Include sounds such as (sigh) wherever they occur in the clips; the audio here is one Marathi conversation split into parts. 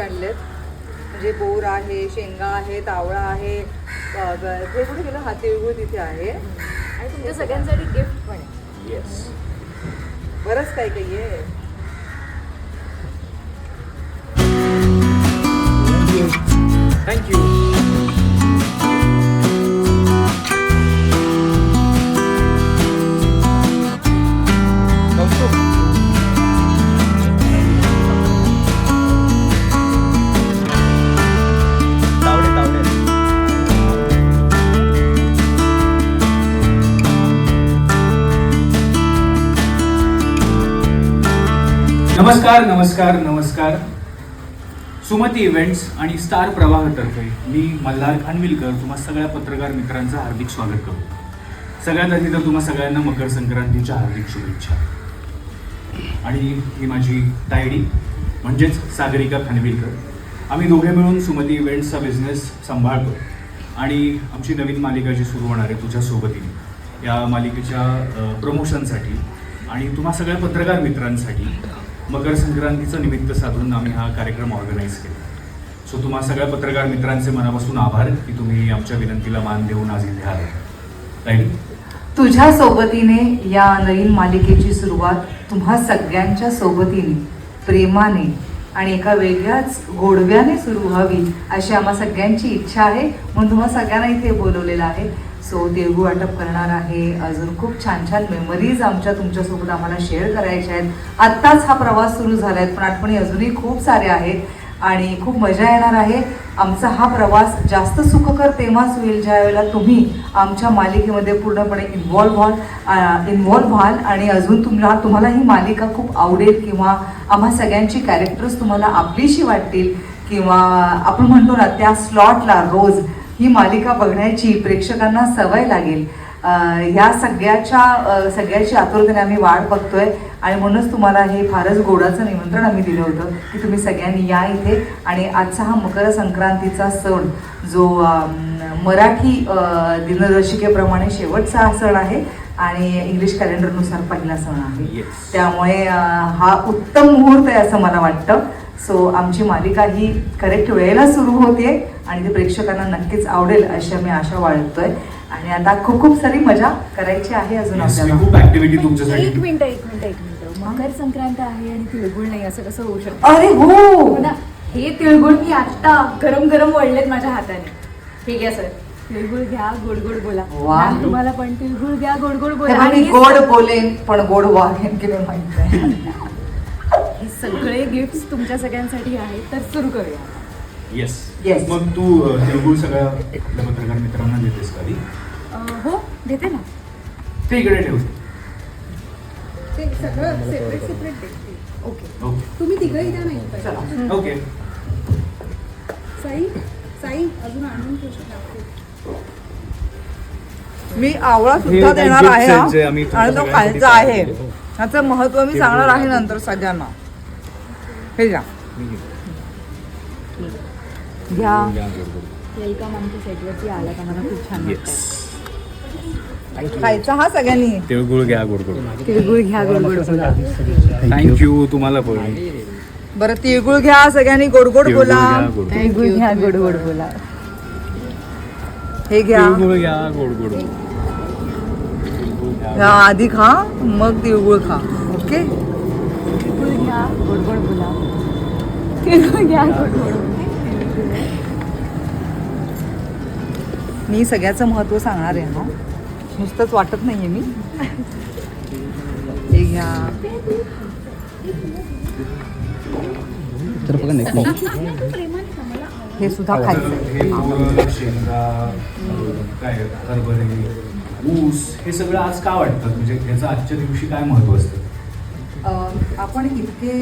आणल्या आहेत म्हणजे बोर आहे शेंगा आहे आवळा आहे हे कुठे गेलं? हा तिळगुळ तिथे आहे. आणि तुमच्या सगळ्यांसाठी गिफ्ट पण आहे. येस बरंच काही काही आहे. थँक्यू तावडे नमस्कार नमस्कार नमस्कार. सुमती इव्हेंट्स आणि स्टार प्रवाहातर्फे मी मल्हार खानविलकर तुम्हा सगळ्या पत्रकार मित्रांचं हार्दिक स्वागत करतो. सगळ्यात आधी तर तुम्हा सगळ्यांना मकर संक्रांतीच्या हार्दिक शुभेच्छा. आणि ही माझी तायडी म्हणजेच सागरिका खानविलकर. आम्ही दोघे मिळून सुमती इव्हेंट्सचा बिझनेस सांभाळतो. आणि आमची नवीन मालिका जी सुरू होणार आहे तुझ्या सोबतीने या मालिकेच्या प्रमोशनसाठी आणि तुम्हा सगळ्या पत्रकार मित्रांसाठी मकर संक्रांतीचं निमित्त साधून आम्ही हा कार्यक्रम ऑर्गनाईज केला. सो तुम्हा सगळ्या पत्रकार मित्रांचे मनापासून आभार की तुम्ही आमच्या विनंतीला मान देऊन आज इथे आले. तुझ्या सोबतीने या नवीन मालिकेची सुरुवात तुम्हा सगळ्यांच्या सोबतीने प्रेमाने आणि एका वेगळ्याच गोडव्याने सुरू व्हावी अशी आम्हा सगळ्यांची इच्छा आहे म्हणून तुम्हा सगळ्यांना इथे बोलवलेलं आहे. सो तेलगू वाटप करणार आहे. अजून खूप छान छान मेमरीज आमच्या तुमच्यासोबत आम्हाला शेअर करायच्या आहेत. आत्ताच हा प्रवास सुरू झाला आहे पण आठवणी अजूनही खूप साऱ्या आहेत आणि खूप मजा येणार आहे. आमचा हा प्रवास जास्त सुखकर तेव्हाच होईल ज्या वेळेला तुम्ही आमच्या मालिकेमध्ये पूर्णपणे इन्व्हॉल्व्ह व्हाल इन्व्हॉल्व्ह व्हाल आणि अजून तुम्हाला तुम्हाला ही मालिका खूप आवडेल किंवा आम्हा सगळ्यांची कॅरेक्टर्स तुम्हाला आपलीशी वाटतील किंवा आपण म्हणतो ना त्या स्लॉटला रोज ही मालिका बघण्याची प्रेक्षकांना सवय लागेल. ह्या सगळ्याच्या सगळ्याची आतुरतेने आम्ही वाट बघतोय आणि म्हणूनच तुम्हाला हे फारच गोडाचं निमंत्रण आम्ही दिलं होतं की तुम्ही सगळ्यांनी या इथे आणि आजचा हा मकर संक्रांतीचा सण जो मराठी दिनदर्शिकेप्रमाणे शेवटचा हा सण आहे आणि इंग्लिश कॅलेंडरनुसार पहिला सण आहे. त्यामुळे हा उत्तम मुहूर्त आहे असं मला वाटतं. सो आमची मालिका ही करेक्ट वेळेला सुरू होते. आणि ती प्रेक्षकांना नक्कीच आवडेल अशी आम्ही आशा बाळगतोय. आणि आता खूप खूप सारी मजा करायची आहे अजून मी आपल्याला. खूप ऍक्टिव्हिटी तुमच्यासाठी. एक मिनिट एक मिनिट एक मिनिट. मकर संक्रांत आहे आणि तिळगुळ नाही असं कसं होऊ शकतं? अरे हो! हो ना हे तिळगुळ मी आत्ता गरम गरम वळलेत माझ्या हाताने. हे घ्या सर. तिळगुळ घ्या गोड गोड बोला. वा. मॅम, तुम्हाला पण तिळगुळ घ्या गोड गोड हे बोला आणि मी गोड बोलेन पण गोड वागेन की माहीत नाही हे सगळे गिफ्ट तुमच्या सगळ्यांसाठी आहेत तर सुरू करूया. Yes Yes. मग तू अ, तिळगुळ सगळ्या आपल्या पत्रकार मित्रांना देतेस का आधी? अं, हो देते ना. ते इकडे ठेव. ते सगळं सेपरेट सेपरेट देते. ओके. ओके तुम्ही तिघही द्या नाही पाहिजे. चला. ओके. साई साई अजून आणून ठेवू शकता मी आवळा हे सुद्धा काही देणार gifts आहे आहेत जे आम्ही हा. तुमच्या आणि तो खायचा आहे. ह्याचं महत्त्व मी सांगणार आहे नंतर सगळ्यांना. हे घ्या. घ्या वेलकम आमच्या सेटवरती आला का मला खूप छान खायचा हा सगळ्यांनी? तिळगुळ घ्या गोड गोड. तिळगुळ घ्या गोड गोड. बोला थँक्यू तुम्हाला पण. बरं तिळगुळ घ्या सगळ्यांनी गोड गोड तिळगुळ बोला. तिळगुळ घ्या गोड गोड. बोला. हे घ्या. तिळगुळ घ्या गोड गोड. तिळगुळ घ्या. ह्या आधी खा मग तिळगुळ खा. ओके तिळगुळ घ्या गोड गोड बोला. तिळगुळ घ्या गोड गोड बोला. मी सगळ्याचं महत्त्व सांगणार आहे हा? नुसतंच वाटत नाहीये मी. हे घ्या. हे सुद्धा खायचं. हे शेंगा काय हरभरे ऊस हे सगळं आज का वाटतं? म्हणजे याचं आजच्या दिवशी काय महत्त्व असतं? आपण इतके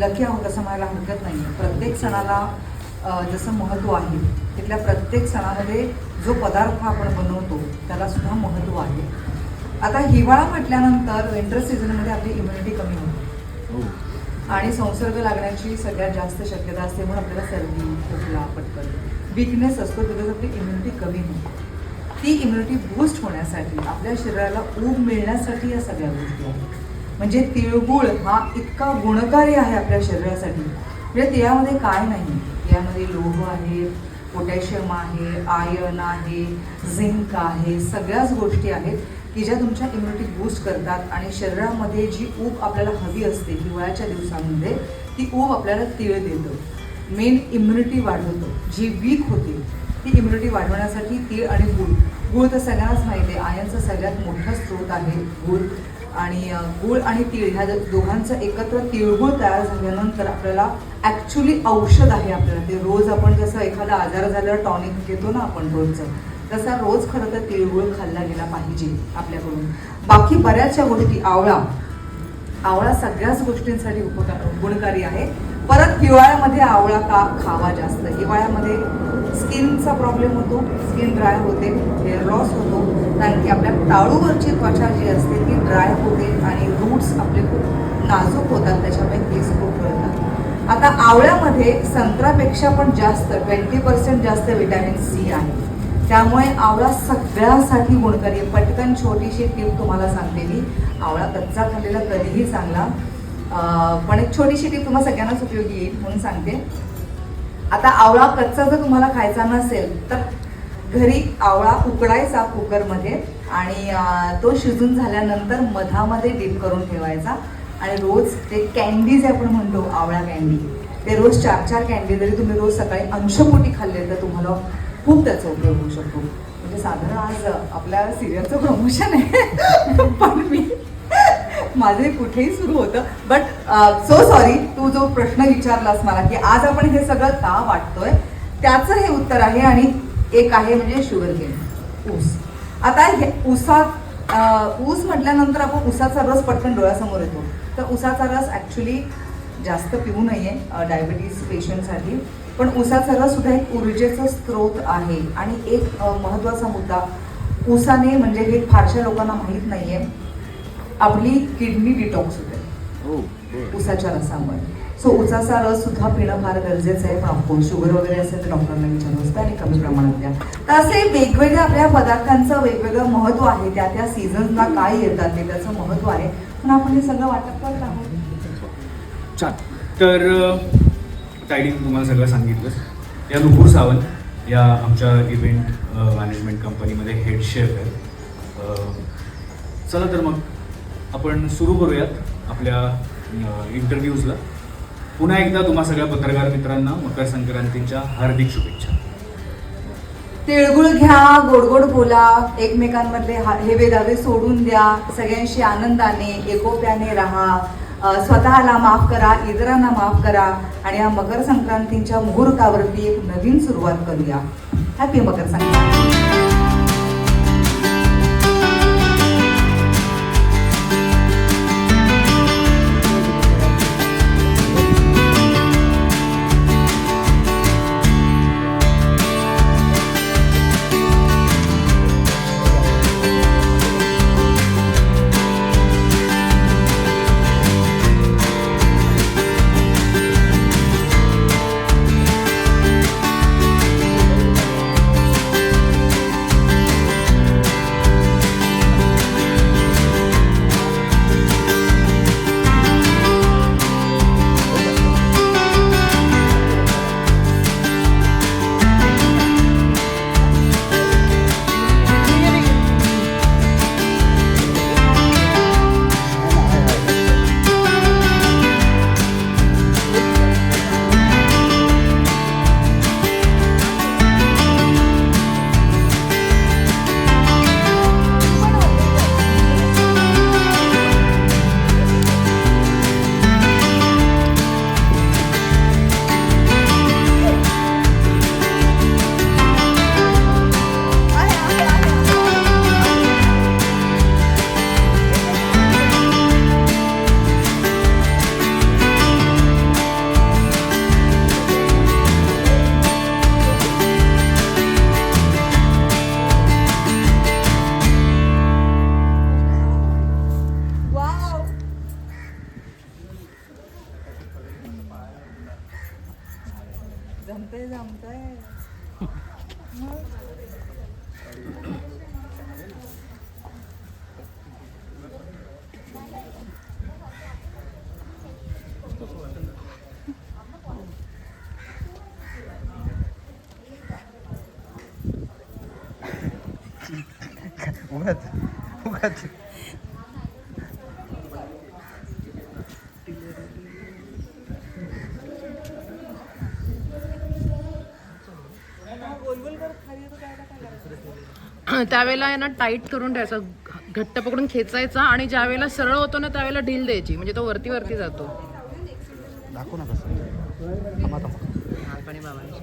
लकी आहोत असं म्हणायला हरकत नाही प्रत्येक सणाला जसं महत्त्व आहे तिथल्या प्रत्येक सणामध्ये जो पदार्थ आपण बनवतो त्याला सुद्धा महत्त्व आहे. आता हिवाळा म्हटल्यानंतर विंटर सीझनमध्ये आपली इम्युनिटी कमी होते. हो. आणि संसर्ग लागण्याची सगळ्यात जास्त शक्यता असते म्हणून आपल्याला सर्दी खोकला पटकन. विकनेस असतो बिकॉज आपली इम्युनिटी कमी होते. ती इम्युनिटी बूस्ट होण्यासाठी आपल्या शरीराला ऊब मिळण्यासाठी या सगळ्या गोष्टी आहेत. म्हणजे तिळगुळ हा इतका गुणकारी आहे आपल्या शरीरासाठी. म्हणजे तिळामध्ये काय नाही. तिळामध्ये लोह आहे पोटॅशियम आहे आयर्न आहे झिंक आहे सगळ्याच गोष्टी आहेत की ज्या तुमच्या इम्युनिटी बूस्ट करतात आणि शरीरामध्ये जी ऊब आपल्याला हवी असते हिवाळ्याच्या दिवसांमध्ये ती ऊब आपल्याला तिळ देतं. मेन इम्युनिटी वाढवतो. जी वीक होती ती इम्युनिटी वाढवण्यासाठी तीळ आणि गूळ. गूळ तर सगळ्यांनाच माहिती आहे. आयनचं सगळ्यात मोठा स्रोत आहे गूळ. आणि गूळ आणि तीळ ह्या दोघांचं एकत्र तिळगुळ तयार झाल्यानंतर आपल्याला ॲक्च्युली औषध आहे आपल्याला. ते रोज आपण जसं एखादा आजार झाल्यावर टॉनिक घेतो ना आपण रोजचं तसा रोज खरं तर तिळगुळ खाल्ला गेला पाहिजे आपल्याकडून. बाकी बऱ्याचशा गोष्टी आवळा. आवळा सगळ्याच गोष्टींसाठी उपकार गुणकारी आहे. परत हिवाळ्यामध्ये आवळा का खावा जास्त? हिवाळ्यामध्ये स्किनचा प्रॉब्लेम होतो स्किन ड्राय होते हेअर लॉस होतो. कारण की आपल्या टाळूवरची त्वचा जी असते ती ड्राय होते आणि रूट्स आपले खूप नाजूक होतात त्याच्यामुळे केस खूप गळतात. आता आवळ्यामध्ये संत्रापेक्षा पण जास्त ट्वेंटी पर्सेंट जास्त विटॅमिन सी आहे. त्यामुळे आवळा सगळ्यासाठी गुणकारी पटकन छोटीशी टीप तुम्हाला सांगते मी. आवळा कच्चा खाल्लेला कधीही चांगला पण एक छोटीशी टीप तुम्हाला सगळ्यांनाच उपयोगी येईल म्हणून सांगते. आता आवळा कच्चा जर तुम्हाला खायचा नसेल तर घरी आवळा उकडायचा कुकरमध्ये आणि तो शिजून झाल्यानंतर मधामध्ये डीप करून ठेवायचा. आणि रोज ते कॅन्डी जे आपण म्हणतो आवळा कॅन्डी ते रोज चार चार कॅन्डी जरी तुम्ही रोज सकाळी अंशपोटी खाल्ले तर तुम्हाला खूप त्याचा उपयोग होऊ शकतो. म्हणजे साधारण आज आपल्या सिरियलचं प्रमोशन आहे. (laughs) पण मी माझे कुठेही सुरू होतं. बट सो सॉरी तू जो प्रश्न विचारलास मला की आज आपण हे सगळं का वाटतोय त्याचं हे उत्तर आहे आणि एक आहे म्हणजे शुगर केन ऊस. आता हे ऊसात uh, ऊस म्हटल्यानंतर आपण ऊसाचा रस पटकन डोळ्यासमोर येतो. तर ऊसाचा रस ॲक्च्युली जास्त पिऊ नये uh, डायबिटीज पेशंटसाठी पण ऊसाचा रस सुद्धा एक ऊर्जेचा स्रोत आहे. आणि एक uh, महत्त्वाचा मुद्दा ऊसाने म्हणजे हे फारशा लोकांना माहीत नाही आहे आपली किडनी डिटॉक्स होते. ऊसाच्या रसामुळे. सो ऊसाचा रस सुद्धा पिणं फार गरजेचं आहे. ऑफकोर्स शुगर वगैरे असेल तर डॉक्टरांना विचारू असतं आणि कमी प्रमाणात द्या. तर असे वेगवेगळ्या आपल्या पदार्थांचं वेगवेगळं महत्त्व आहे. त्या त्या सीझन्सला काय येतात ते त्याचं महत्त्व आहे. पण आपण हे सगळं वाटप करत आहोत. छान. तर ताईडी तुम्हाला सगळं सांगितलंच. या नुपूर सावंत या आमच्या इव्हेंट मॅनेजमेंट कंपनीमध्ये हेड शेफ आहेत अ, चला तर मग. आपण सुरू करूयात आपल्या इंटरव्ह्यूजला पुन्हा एकदा तुम्हा सगळ्या पत्रकार मित्रांना मकर संक्रांतीच्या हार्दिक शुभेच्छा. तिळगुळ घ्या गोड गोड बोला एकमेकांमधले हा- हेवे दावे सोडून द्या सगळ्यांशी आनंदाने एकोप्याने राहा स्वतःला माफ करा इतरांना माफ करा आणि या मकर संक्रांतीच्या मुहूर्तावरती एक नवीन सुरुवात करूया. हॅपी मकर संक्रांती. उगाच उगाच. त्यावेळेला आहे ना टाईट करून ठेवायचं घट्ट पकडून खेचायचा आणि ज्या वेळेला सरळ होतो ना त्यावेळेला ढील द्यायची. म्हणजे तो वरती वरती जातो. दाखव ना कसं. लहानपणी बाबांनी